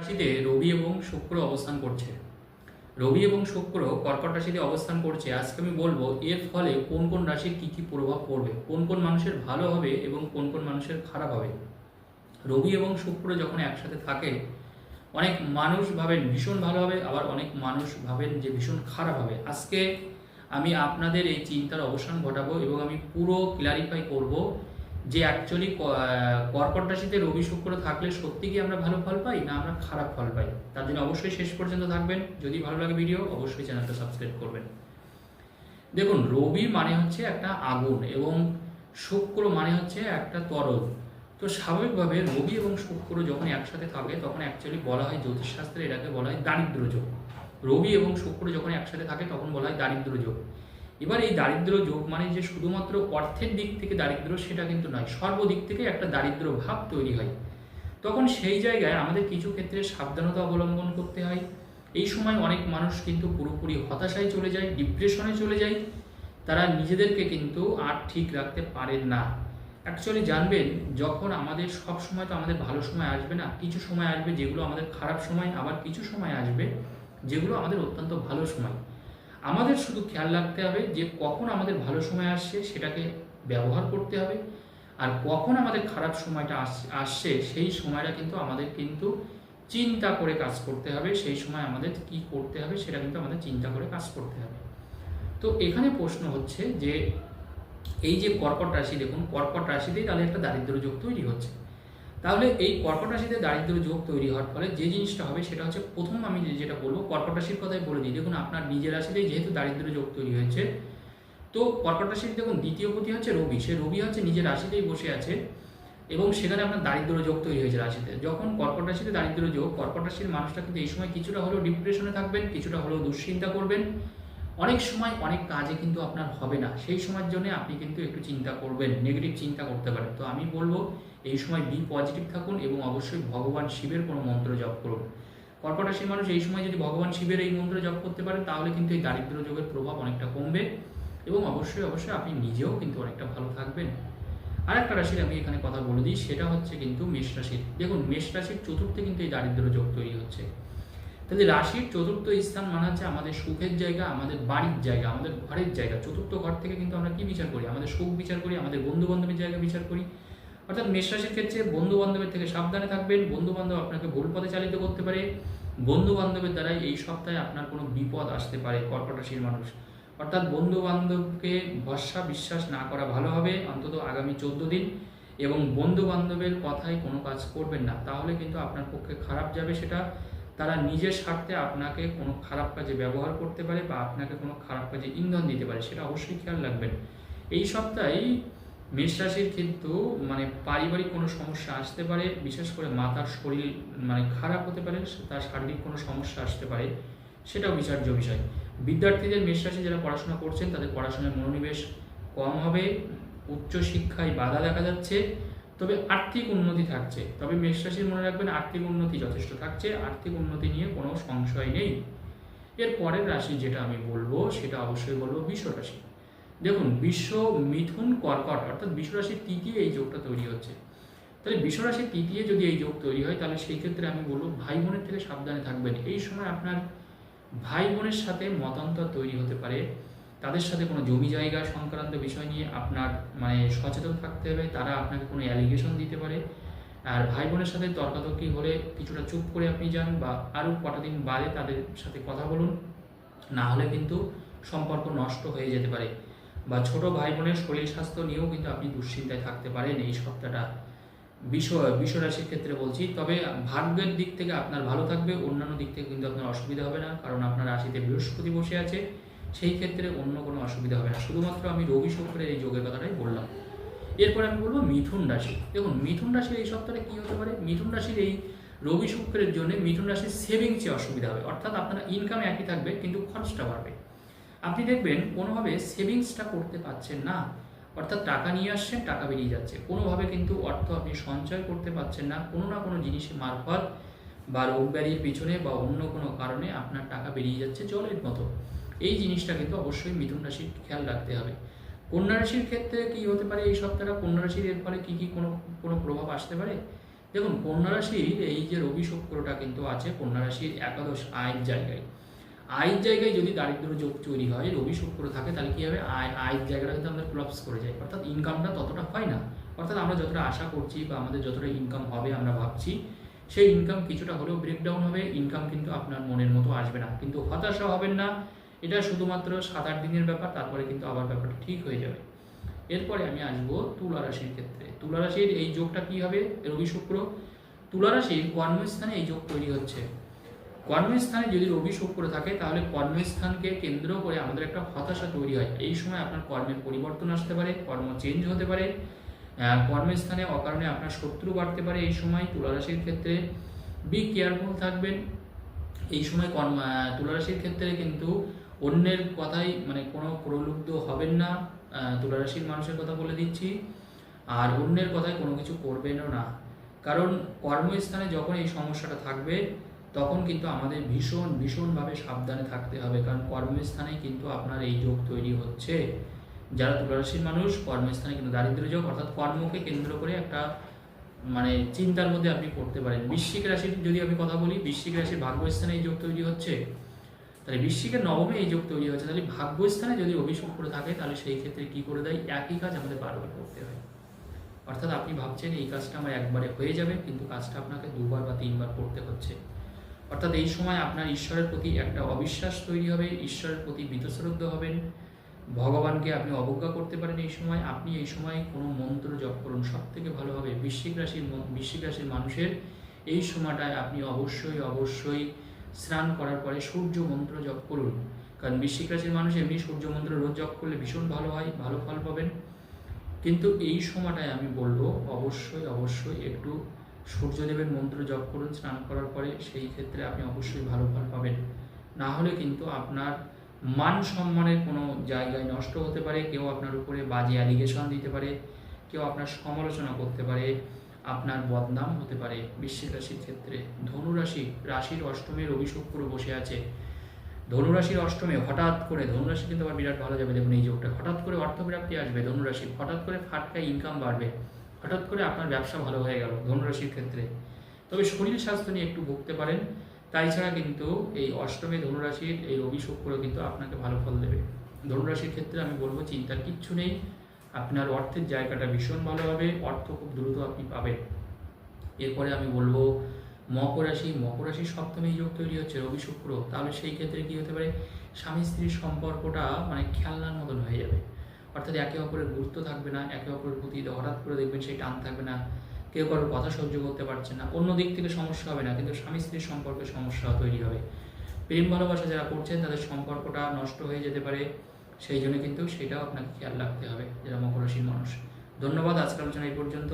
রাশিতে রবি এবং শুক্র অবস্থান করছে। রবি এবং শুক্র কর্কট রাশিতে অবস্থান করছে। আজকে আমি বলব, এর ফলে কোন কোন রাশির কি কি প্রভাব পড়বে? কোন কোন মানুষের ভালো হবে এবং কোন কোন মানুষের খারাপ হবে? রবি এবং শুক্র যখন একসাথে থাকে, অনেক মানুষ ভাবেন ভীষণ ভালো হবে, আবার অনেক মানুষ ভাবেন যে ভীষণ খারাপ হবে। আজকে আমি আপনাদের এই চিন্তার অবসান ঘটাবো এবং আমি পুরো ক্লারিফাই করব যে অ্যাকচুয়ালি কর্কট রাশিতে রবি শুক্র থাকলে সত্যি কি আমরা ভালো ফল পাই না আমরা খারাপ ফল পাই? তার জন্য অবশ্যই শেষ পর্যন্ত থাকবেন। যদি ভালো লাগে ভিডিও অবশ্যই চ্যানেলটা সাবস্ক্রাইব করবেন। দেখুন, রবি মানে হচ্ছে একটা আগুন এবং শুক্র মানে হচ্ছে একটা তরল। তো স্বাভাবিকভাবে রবি এবং শুক্র যখন একসাথে থাকে, তখন অ্যাকচুয়ালি বলা হয় জ্যোতিষশাস্ত্রে এটাকে বলা হয় দারিদ্র যোগ। রবি এবং শুক্র যখন একসাথে থাকে, তখন বলা হয় দারিদ্র যোগ। এবার এই দারিদ্র যোগ মানে যে শুধুমাত্র অর্থের দিক থেকে দারিদ্র, সেটা কিন্তু নয়, সর্বদিক থেকে একটা দারিদ্র ভাব তৈরি হয়। তখন সেই জায়গায় আমাদের কিছু ক্ষেত্রে সাবধানতা অবলম্বন করতে হয়। এই সময় অনেক মানুষ কিন্তু পুরোপুরি হতাশায় চলে যায়, ডিপ্রেশনে চলে যায়। তারা নিজেদেরকে কিন্তু আর ঠিক রাখতে পারেন না। অ্যাকচুয়ালি জানবেন, যখন আমাদের সব সময় তো আমাদের ভালো সময় আসবে না, কিছু সময় আসবে যেগুলো আমাদের খারাপ সময়, আবার কিছু সময় আসবে যেগুলো আমাদের অত্যন্ত ভালো সময়। আমাদের শুধু খেয়াল রাখতে হবে যে কখন আমাদের ভালো সময় আসছে সেটাকে ব্যবহার করতে হবে। আর কখন আমাদের খারাপ সময়টা আস- আসছে সেই সময়টা কিন্তু আমাদের কিন্তু চিন্তা করে কাজ করতে হবে। সেই সময় আমাদের কি করতে হবে সেটা কিন্তু আমাদের চিন্তা করে কাজ করতে হবে। তো এখানে প্রশ্ন হচ্ছে যে, এই যে কর্কট রাশি দেখুন, কর্কট রাশিতেই তাহলে একটা দারিদ্র যোগ তৈরি হচ্ছে। তাহলে এই কর্কট রাশিতে দারিদ্র যোগ তৈরি হওয়ার ফলে যে জিনিসটা হবে সেটা হচ্ছে প্রথম আমি যেটা বলব কর্কট রাশির কথাই বলে দিই। দেখুন, আপনার নিজের রাশিতেই যেহেতু দারিদ্র যোগ তৈরি হয়েছে, তো কর্কট রাশির দেখুন, দ্বিতীয় পতি হচ্ছে রবি। সে রবি হচ্ছে নিজের রাশিতেই বসে আছে এবং সেখানে আপনার দারিদ্র যোগ তৈরি হয়েছে রাশিতে। যখন কর্কট রাশিতে দারিদ্র যোগ কর্কট রাশির মানুষটা কিন্তু এই সময় কিছুটা হলেও ডিপ্রেশনে থাকবেন, কিছুটা হলেও দুশ্চিন্তা করবেন। অনেক সময় অনেক কাজে কিন্তু আপনার হবে না। সেই সময়ের জন্য আপনি কিন্তু একটু চিন্তা করবেন নেগেটিভ চিন্তা করতে পারেন। তো আমি বলব, এই সময় বি পজিটিভ থাকুন এবং অবশ্যই ভগবান শিবের কোনো মন্ত্র জপ করুন। কর্কট রাশির মানুষ এই সময় যদি ভগবান শিবের এই মন্ত্র জপ করতে পারেন তাহলে কিন্তু এই দারিদ্র যোগের প্রভাব অনেকটা কমবে এবং অবশ্যই অবশ্যই আপনি নিজেও কিন্তু অনেকটা ভালো থাকবেন। আর একটা রাশির আমি এখানে কথা বলে দিই, সেটা হচ্ছে কিন্তু মেষ রাশির। দেখুন, মেষ রাশির চতুর্থে কিন্তু এই দারিদ্র যোগ তৈরি হচ্ছে। তাহলে রাশির চতুর্থ স্থান মানে হচ্ছে আমাদের সুখের জায়গা, আমাদের বাড়ির জায়গা, আমাদের ঘরের জায়গা। চতুর্থ ঘর থেকে কিন্তু আমরা কি বিচার করি? আমাদের সুখ বিচার করি, আমাদের বন্ধু বান্ধবের জায়গা বিচার করি। অর্থাৎ মেষ রাশির ক্ষেত্রে বন্ধু বান্ধবের থেকে সাবধানে থাকবেন। বন্ধু বান্ধব আপনাকে ভুল পথে চালিত করতে পারে। বন্ধু বান্ধবের দ্বারাই এই সপ্তাহে আপনার কোনো বিপদ আসতে পারে কর্কট রাশির মানুষ। অর্থাৎ বন্ধু বান্ধবকে ভরসা, বিশ্বাস না করা ভালো হবে অন্তত আগামী চোদ্দ দিন। এবং বন্ধু বান্ধবের কথায় কোনো কাজ করবেন না। তাহলে কিন্তু আপনার পক্ষে খারাপ যাবে সেটা। তারা নিজের স্বার্থে আপনাকে কোনো খারাপ কাজে ব্যবহার করতে পারে বা আপনাকে কোনো খারাপ কাজে ইন্ধন দিতে পারে, সেটা অবশ্যই খেয়াল রাখবেন। এই সপ্তাহে মেষ রাশির কিন্তু মানে পারিবারিক কোনো সমস্যা আসতে পারে, বিশেষ করে মাতার শরীর মানে খারাপ হতে পারে, তার শারীরিক কোনো সমস্যা আসতে পারে, সেটাও বিচার্য বিষয়। বিদ্যার্থীদের মেষ রাশি যারা পড়াশোনা করছেন, তাদের পড়াশোনায় মনোনিবেশ কম হবে উচ্চ শিক্ষায় বাধা দেখা যাচ্ছে তবে আর্থিক উন্নতি থাকছে। তবে মেষ রাশির মনে রাখবেন, আর্থিক উন্নতি যথেষ্ট থাকছে, আর্থিক উন্নতি নিয়ে কোনো সংশয় নেই। এর পরের রাশি যেটা আমি বলব, সেটা অবশ্যই বলব বিশ্ব রাশি। দেখুন, বিশ্ব মিথুন কর্কট, অর্থাৎ বিশ্ব রাশির তৃতীয় এই যোগটা তৈরি হচ্ছে? তাহলে বিশ্ব রাশির তৃতীয় যদি এই যোগ তৈরি হয়, তাহলে সেই ক্ষেত্রে আমি বলব ভাই বোনের থেকে সাবধানে থাকবেন। এই সময় আপনার ভাই বোনের সাথে মতান্তর তৈরি হতে পারে। তাদের সাথে কোনো জমি জায়গা সংক্রান্ত বিষয় নিয়ে আপনার মানে সচেতন থাকতে হবে তারা আপনাকে কোনো অ্যালিগেশন দিতে পারে। আর ভাই বোনের সাথে তর্কাতর্কি হলে কিছুটা চুপ করে আপনি যান বা আরও কটা দিন বাদে তাদের সাথে কথা বলুন। না হলে কিন্তু সম্পর্ক নষ্ট হয়ে যেতে পারে বা ছোট ভাই বোনের শরীর স্বাস্থ্য নিয়েও কিন্তু আপনি দুশ্চিন্তায় থাকতে পারেন এই সপ্তাহটা। বিষয় বিশ্বরাশির ক্ষেত্রে বলছি, তবে ভাগ্যের দিক থেকে আপনার ভালো থাকবে, অন্যান্য দিক থেকে কিন্তু আপনার অসুবিধা হবে না, কারণ আপনার রাশিতে বৃহস্পতি বসে আছে। সেই ক্ষেত্রে অন্য কোনো অসুবিধা হবে না। শুধুমাত্র আমি রবি শুক্রের এই যোগের কথাটাই বললাম। এরপরে আমি বলব মিথুন রাশি। দেখুন, মিথুন রাশির এই সপ্তাহে কী হতে পারে? মিথুন রাশির এই রবি শুক্রের জন্য মিথুন রাশির সেভিংসে অসুবিধা হবে। অর্থাৎ আপনার ইনকাম একই থাকবে, কিন্তু খরচটা বাড়বে। আপনি দেখবেন কোনোভাবে সেভিংসটা করতে পারছেন না। অর্থাৎ টাকা নিয়ে আসছেন, টাকা বেরিয়ে যাচ্ছে। কোনোভাবে কিন্তু অর্থ আপনি সঞ্চয় করতে পারছেন না। কোনো না কোনো জিনিসের মারফত বা রোগ ব্যাধির পিছনে বা অন্য কোনো কারণে আপনার টাকা বেরিয়ে যাচ্ছে জলের মতো। এই জিনিসটা কিন্তু অবশ্যই মিথুন রাশির খেয়াল রাখতে হবে। কন্যা রাশির ক্ষেত্রে কি হতে পারে এই সপ্তাহটা? কন্যা রাশির এর ফলে কি কি কোনো কোনো প্রভাব আসতে পারে? দেখুন, কন্যা রাশির এই যে রবি শুক্রটা কিন্তু আছে কন্যা রাশির একাদশ আয়ের জায়গায়। আয়ের জায়গায় যদি দারিদ্র যোগ তৈরি হয়, রবি শুক্র থাকে, তাহলে কী হবে? আয়, আয়ের জায়গাটা কিন্তু আমাদের ক্লপস করে যায়। অর্থাৎ ইনকামটা ততটা হয় না। অর্থাৎ আমরা যতটা আশা করছি বা আমাদের যতটা ইনকাম হবে আমরা ভাবছি, সেই ইনকাম কিছুটা হলেও ব্রেকডাউন হবে। ইনকাম কিন্তু আপনার মনের মতো আসবে না। কিন্তু হতাশা হবেন না। এটা শুধুমাত্র সাত আট দিনের ব্যাপার তারপরে কিন্তু আবার ব্যাপারটা ঠিক হয়ে যাবে। এরপরে আমি আসব তুলা রাশির ক্ষেত্রে। তুলা রাশির এই যোগটা কি হবে? রবি শুক্র। তুলা রাশির কর্মস্থানে এই যোগ তৈরি হচ্ছে। কর্মস্থানে যদি রবি শুক্র থাকে তাহলে কর্মস্থানকে কেন্দ্র করে আমাদের একটা হতাশা তৈরি হয়। এই সময় আপনার কর্মের পরিবর্তন আসতে পারে কর্ম চেঞ্জ হতে পারে। কর্মস্থানে অকারণে আপনার শত্রু বাড়তে পারে এই সময় তুলা রাশির ক্ষেত্রে। বি কেয়ারফুল থাকবেন। এই সময় কর্ম আহ, তুলা রাশির ক্ষেত্রে কিন্তু অন্যের কথাই মানে কোনো প্রলুব্ধ হবেন না আহ, তুলা রাশির মানুষের কথা বলে দিচ্ছি। আর অন্যের কথায় কোনো কিছু করবেনও না। কারণ কর্মস্থানে যখন এই সমস্যাটা থাকবে তখন কিন্তু আমাদের ভীষণ ভীষণভাবে সাবধানে থাকতে হবে। কারণ কর্মস্থানে কিন্তু আপনার এই যোগ তৈরি হচ্ছে। যারা তুলারাশির মানুষ কর্মস্থানে কিন্তু দারিদ্র যোগ অর্থাৎ কর্মকে কেন্দ্র করে একটা মানে চিন্তার মধ্যে আপনি পড়তে পারেন। বৃশ্চিক রাশির যদি আমি কথা বলি বৃশ্চিক রাশির ভাগ্যস্থানে এই যোগ তৈরি হচ্ছে। তাহলে বৃশ্চিকের নবমে এই যোগ তৈরি হচ্ছে তাহলে ভাগ্যস্থানে যদি অভিযোগ করে থাকে, তাহলে সেই ক্ষেত্রে কি করে দেয়? একই কাজ আমাদের বারবার করতে হয়। অর্থাৎ আপনি ভাবছেন এই কাজটা আমার একবারে হয়ে যাবে, কিন্তু কাজটা আপনাকে দুবার বা তিনবার করতে হচ্ছে। অর্থাৎ এই সময় আপনার ঈশ্বরের প্রতি একটা অবিশ্বাস তৈরি হবে, ঈশ্বরের প্রতি বীতশ্রদ্ধ হবেন। ভগবানকে আপনি অবজ্ঞা করতে পারেন এই সময়। আপনি এই সময় কোনো মন্ত্র জপ করুন সব থেকে ভালো হবে। বৃশ্চিক রাশির বৃশ্চিক রাশির মানুষের এই সময়টায় আপনি অবশ্যই অবশ্যই স্নান করার পরে সূর্য মন্ত্র জপ করুন। কারণ বৃশ্চিক রাশির মানুষ এমনি সূর্য মন্ত্র রোজ জপ করলে ভীষণ ভালো হয়, ভালো ফল পাবেন। কিন্তু এই সময়টায় আমি বলব, অবশ্যই অবশ্যই একটু সূর্যদেবের মন্ত্র জপ করুন স্নান করার পরে। সেই ক্ষেত্রে আপনি অবশ্যই ভালো ফল পাবেন। না হলে কিন্তু আপনার মান সম্মানের কোনো জায়গায় নষ্ট হতে পারে, কেউ আপনার উপরে বাজে অ্যালিগেশন দিতে পারে, কেউ আপনার সমালোচনা করতে পারে। আপনার বদনাম হতে পারে। বৃশ্চিক রাশির ক্ষেত্রে ধনুরাশি রাশির অষ্টমে রবি শুক্র বসে আছে। ধনুরাশির অষ্টমে হঠাৎ করে, ধনুরাশি কিন্তু আবার বিরাট ভালো যাবে। দেখুন এই যোগটা হঠাৎ করে অর্থপ্রাপ্তি আসবে ধনুরাশি, হঠাৎ করে ফাটকায় ইনকাম বাড়বে, হঠাৎ করে আপনার ব্যবসা ভালো হয়ে গেল ধনুরাশির ক্ষেত্রে। তবে শরীর স্বাস্থ্য নিয়ে একটু ভুগতে পারেন, তাই ছাড়া কিন্তু এই অষ্টমে ধনুরাশির এই রবি শুক্র কিন্তু আপনাকে ভালো ফল দেবে। ধনুরাশির ক্ষেত্রে আমি বলব, চিন্তার কিচ্ছু নেই। আপনার অর্থের জায়গাটা ভীষণ ভালো হবে, অর্থ খুব দ্রুত আপনি পাবেন। এরপরে আমি বলব, মকর রাশি, মকর রাশির সপ্তমে যোগ তৈরি হচ্ছে, রবি শুক্র। তাহলে সেই ক্ষেত্রে কি হতে পারে? স্বামী স্ত্রীর সম্পর্কটা মানে খেলনার মতন হয়ে যাবে। অর্থাৎ একে অপরের গুরুত্ব থাকবে না, একে অপরের প্রতি হঠাৎ করে দেখবেন সেই টান থাকবে না, কেউ কারোর কথা সহ্য করতে পারছে না, অন্য দিক থেকে সমস্যা হবে না, কিন্তু স্বামী স্ত্রীর সম্পর্কে সমস্যা তৈরি হবে। প্রেম ভালোবাসা যারা করছেন, তাদের সম্পর্কটা নষ্ট হয়ে যেতে পারে সেই জন্য কিন্তু সেটাও আপনাকে খেয়াল রাখতে হবে যারা মকরশীল মানুষ। ধন্যবাদ, আজকের আলোচনা এই পর্যন্ত।